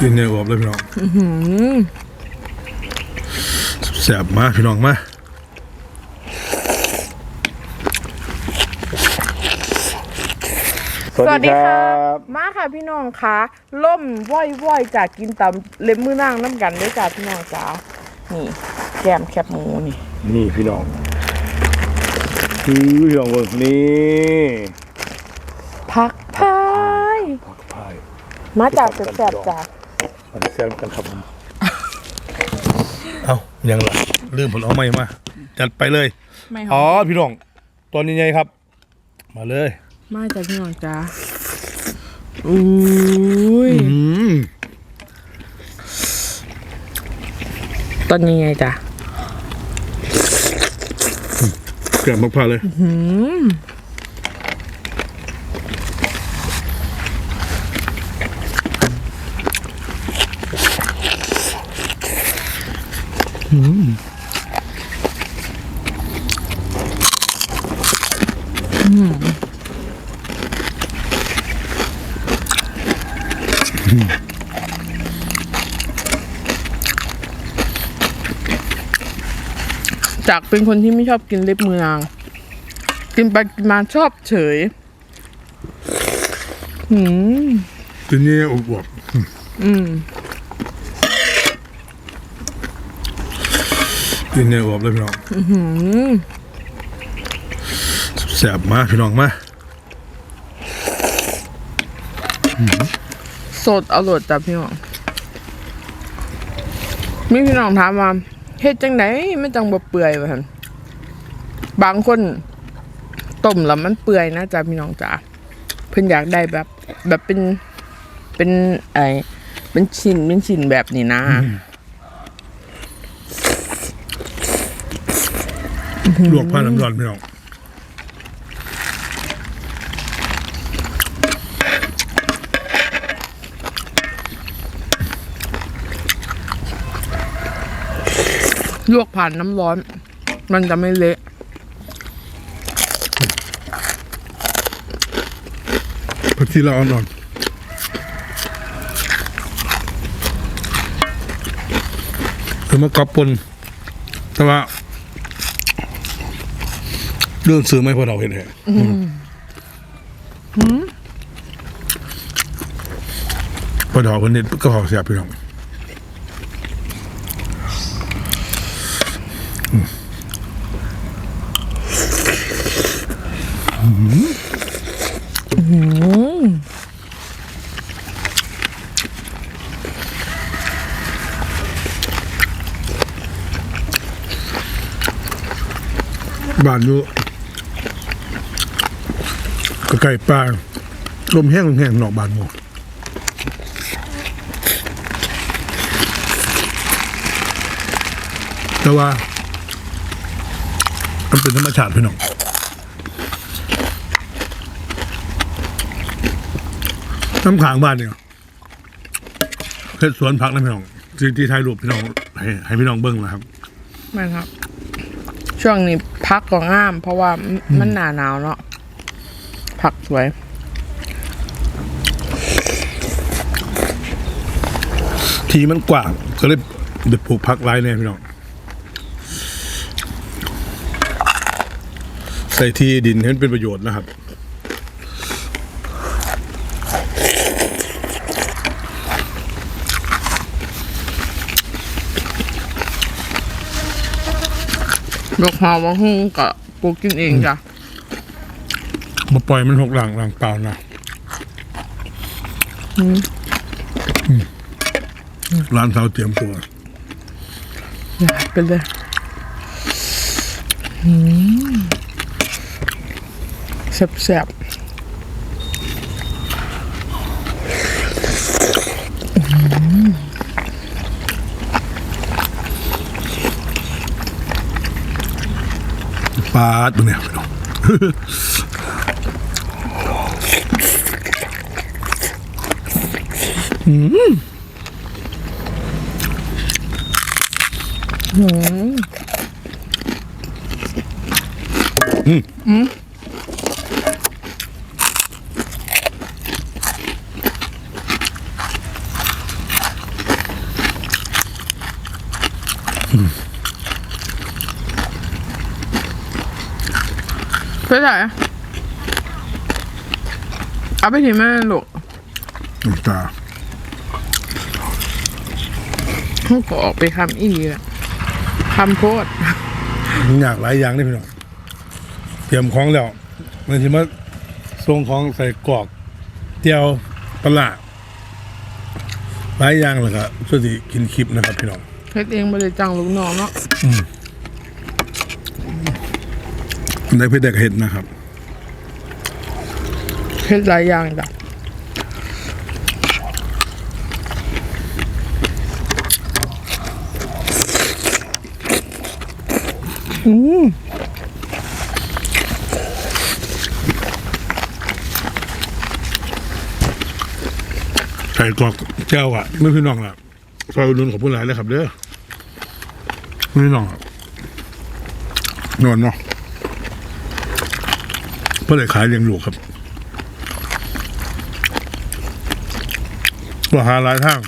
กินเนี่ยอวบเลยพี่น้องแสบมากพี่น้องมาสวัสดีค่ะมาค่ะพี่น้องคะล่มว่อยว่อยๆจากกินตำเล็บมือนางน้ำกันด้วยจ้าพี่น้องจ้านี่ แกมแคบหมูนี่ นี่พี่น้องคือพี่น้องเบิ่งนี่ผักพายผักพายมาจากแสบๆจ้า มันแซมกันครับผม เอายังล่ะลืมผลเอาไม่มา จัดไปเลย ไม่หอ๋ออมพี่น้องตอนนี้ไงครับ มาเลย มาจากพี่น้องจ้าอุ้ยอืมตอนนี้ไงจ้าแกะมะพร้าวเลย จากเป็นคนที่ไม่ชอบกินเล็บมือนาง กินไปกินมาชอบเฉยหืม ทีนี้อวบอืม ทีนี้อวบเลยพี่น้องหืมแสบมากพี่น้องมาสดอร่อยจ้ะพี่น้องมีพี่น้องถามว่าเฮ็ดจังไดไม่จังบ่เปื่อยว่าซั่นบางคนต้มแล้วมันเปื่อยนะจ้ะพี่น้องจ๋าเพิ่นอยากได้แบบ แบบเป็นเป็นไอเป็นชิ้นเป็นชิ้นแบบนี้นะ ลวกผ้าน้ำร้อนพี่น้องลวกผ่านน้ำร้อน มันจะไม่เละผักชีเราอ่อนๆคือมากรอบปนแต่ว่า เรื่องซื้อไม่พอเราเห็นแหละพอเราคนนี้ก็พอเสียพี่น้องบ้านอยู่ ก็ไก่ปลาลมแห้งลมแห้งนอกบ้านหมดแต่ว่า มันเป็นธรรมชาติพี่น้องน้ำขางบ้านเนี่ยเพชรสวนพักนะพี่น้องที่ที่ไทยรูปพี่น้องให้ให้พี่น้องเบิ้งนะครับแม่นครับ ช่วงนี้พักก็งาม เพราะว่ามันมันหนาหนาวเนาะ ผักสวย ทีมันกว้าง ก็เลยเด็ดปลูกพักไร้เนี่ยพี่น้องใส่ที่ดินให้มันเป็นประโยชน์นะครับดอกหอมว่าหุ้งกับปลูกกินเองจ้ะ มาปล่อยมันหกหลังหลังเปล่านะอืมร้านสาวเตรียมตัวอยากกันเลยแซ่บแซ่บปลาตัวเนี่ยพี่น้ อืมอืมอืมไปไหนเอาไปที่แม่ลูกตา เขาก็ออกไปคำอีกอะคำโพดมันอยากหลายอย่างนี่พี่น้องเตรียมของแล้วมันจะมาส่งของใส่กรอกเจียวปลาร้าหลายอย่างเลยครับช่วยที่กินคลิปนะครับพี่น้องเฮ็ดเองไม่ได้จ้างลูกน้องเนาะได้เพื่อได้เห็ดนะครับ เฮ็ดหลายอย่างจ้ะ อืมใส่กรอกเจ้าอะไม่พี่น้องล่ะซอยอุดหนุนของผู้หลายเลยครับเด้อไม่พี่น้องอะนอนเนาะเพื่อไขายเลี้ยงลูกครับว่าหาหลายทาง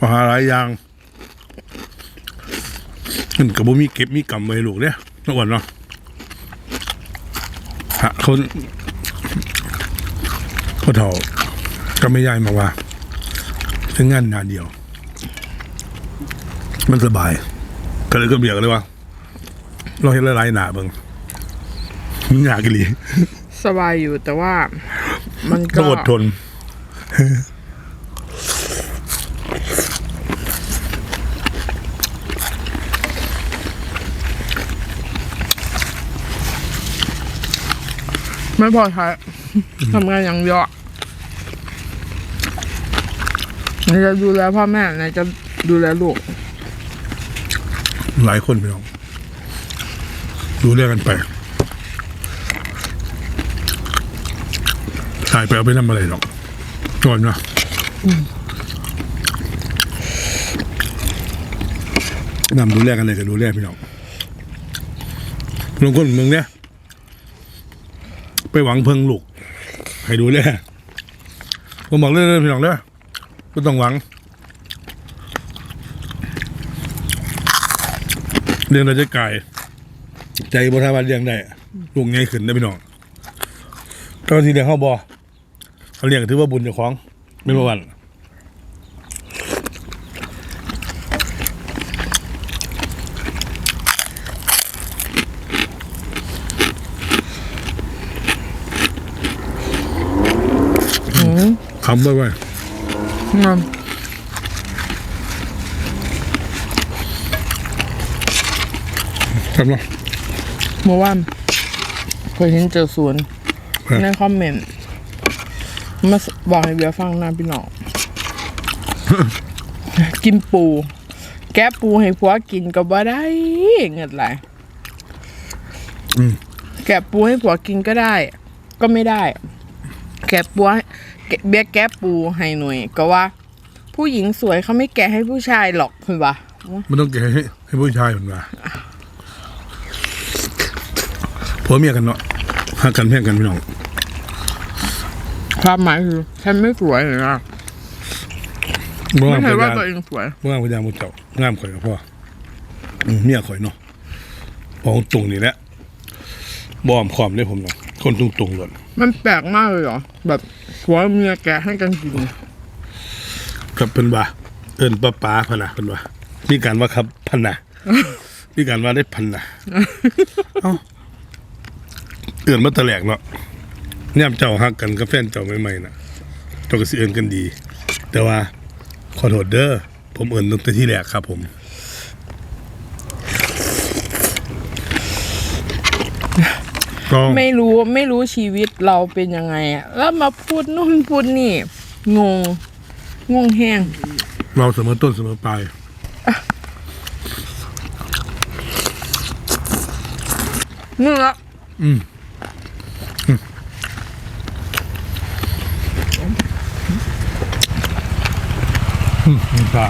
ว่าหาหลายอย่าง มันกับบ่มีเก็บมีกำไว้ให้ลูกเนี่ยนวันเนาะหาคนเขาเฒ่าก็ไม่ย้ายมาว่าถึงงานงานเดียว มันสบาย ก็เลยก็เบียกเลยว่าเราเห็นหลายๆหนาเบิงมันยากอีหลีสบายอยู่แต่ว่า มันก็ต้องอดทน ไม่พอใช้ทำงานอย่างเดียวอะไหนจะดูแลพ่อแม่ไหนจะดูแลลูก หลายคนพี่น้องดูเรื่องกันไปตายไปเอาไปทำอะไรหรอกก่อนนะนำดูแลกันเลยกับดูแลพี่น้องลงคนเมืองเนี้ย ไปหวังเพิงลูก ให้ดูเลผมบอกเลยนะพี่น้องเด้อก็ต้องหวัง เรื่องเราจะกายใจบทาวันเลี้ยงได้ลูกไงขึ้นได้พี่น้องตอนที่เลี้ยงเข้าบอเขาเลี้ยงถือว่าบุญเจ้าของไม่ประวัน อืม คำไว้ไว้งามคำเนาะเมื่อวานเคยเห็นเจอสวนครับในคอมเมนต์มาบอกให้เบียร์ฟังนะพี่น้องกินปู แกะปูให้ผัวกินก็บ่ได้เงินไหลายอืมแกะปูให้ผัวกินก็ได้ ก็ไม่ได้ แกะปูให้แกะเบียร์แกะปูให้หน่อยก็ว่า ผู้หญิงสวยเขาไม่แกะให้ผู้ชายหรอกเห็นปะมันต้องแกะให้ให้ผู้ชายเหมือนว่าผัวเมียกันเนาะหักกันเพียงกันพี่น้องความหมายคือฉันไม่สวยเลยนะเมื่อไม่วานเคพยว่าายตัวเองสวยเมื่อวานพยายามมุดเจ้างามข่อยกับพ่ออืมเมียข่อยเนาะพอตรงนี่แหละบอมขอมได้ผมเนาะ คนตรงตรงๆเลยมันแปลกมากเลยเหรอ แบบผัวเมียแกะให้กันกินกับเพิ่นว่า เอิ้นป้าป้าพะนะเพิ่นว่ามีการว่าครับพันนะมีการว่าได้พันนะเอ้าเอิ้นมาแตะแหลกเนาะย่ำเจ้าฮักกันกับแฟนเจ้าใหม่ๆน่ะเจ้าก็สิเอิ้นกันดี แต่ว่าขอโทษเด้อผมเอิ้นตั้งแต่ที่แรกครับผม ก็ไม่รู้ไม่รู้ชีวิตเราเป็นยังไงอะแล้วมาพูดนู่นพูดนี่ งง งงแห้ง เราเสมอต้นเสมอปลายนี่ละอืมอืมอืมน้ำตา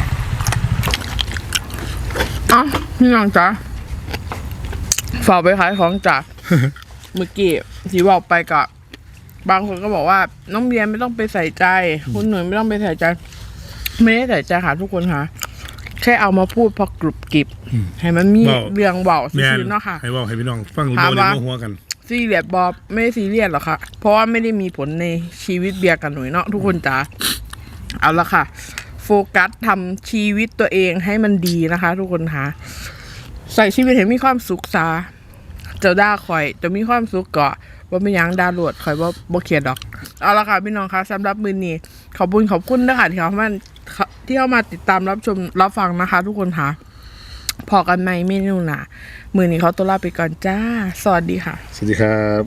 เอ้าพี่น้องจ๋าฝากไปขายของจ้ะ เมื่อกี้ที่บอกไปกับบางคนก็บอกว่า น้องเบียร์ไม่ต้องไปใส่ใจ คุณหนุ่ยไม่ต้องไปใส่ใจ ไม่ได้ใส่ใจค่ะทุกคนค่ะ แค่เอามาพูดเพอกรุบกริบให้มันมีเว้า เรื่องเบาแม่นซื่อๆเนาะค่ะ ให้เว่าให้พี่น้องฟังถามโดนว่าในหัวกัน ซีเรียสบอบไม่ได้ซีเรียสหรอกค่ะ เพราะว่าไม่ได้มีผลในชีวิตเบียร์กับหนุ่ยเนาะทุกคนจ๋าเอาละค่ะ โฟกัสทำชีวิตตัวเองให้มันดีนะคะ ทุกคนค่ะ ใส่ชีวิตให้มีความสุขซา เจ้าด่าคอยจะมีความสุขเกาะว่าไม่ยั้งด่าหลวดคอยว่าบ่เขียดดอก เอาละค่ะพี่น้องคะสำหรับมือนี้ขอบคุณขอบคุณนะคะที่เขามาที่เข้ามาติดตามรับชมรับฟังนะคะ ทุกคนค่ะพอกันไหมเมนูหนามือนี้เขาตัวลาไปก่อนจ้า สวัสดีค่ะ สวัสดีครับ